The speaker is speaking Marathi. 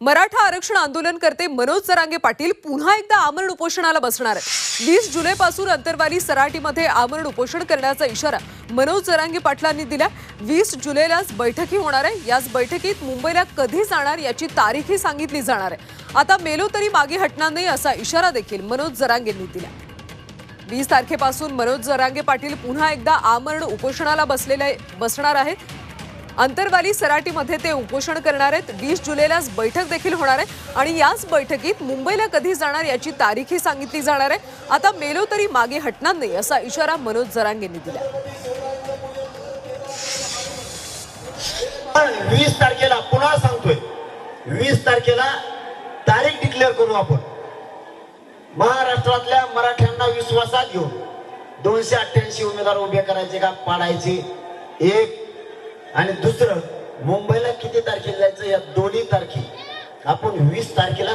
मराठा आरक्षण आंदोलनकर्ते मनोज जरांगे पाटील पुन्हा एकदा आमरण उपोषणाला बसणार आहेत. वीस जुलैपासून अंतरवाली सराटीमध्ये आमरण उपोषण करण्याचा इशारा मनोज जरांगे पाटलांनी दिला वीस जुलैलाच बैठकी होणार आहे. याच बैठकीत मुंबईला कधी जाणार याची तारीखही सांगितली जाणार आहे. आता मेलो तरी मागे हटणार नाही असा इशारा देखील मनोज जरांगेंनी दिला वीस तारखेपासून मनोज जरांगे पाटील पुन्हा एकदा आमरण उपोषणाला बसलेले बसणार आहेत. अंतरवाली सराटीमध्ये ते उपोषण करणार आहेत. वीस जुलैलाच बैठक देखील होणार आहे. आणि याच बैठकीत मुंबईला कधी जाणार याची तारीखही सांगितली जाणार आहे. आता मेलो तरी मागे हटणार नाही असा इशारा मनोज जरांगेंनी दिला. पण वीस तारखेला पुन्हा सांगतोय. वीस तारखेला तारीख डिक्लेअर करू आपण. महाराष्ट्रातल्या मराठ्यांना विश्वासात घेऊन दोनशे अठ्ठ्याऐंशी उमेदवार उभे करायचे का पाडायचे एक आणि दुसरं मुंबईला किती तारखेला जायचं या दोन्ही तारखे? आपण वीस तारखेला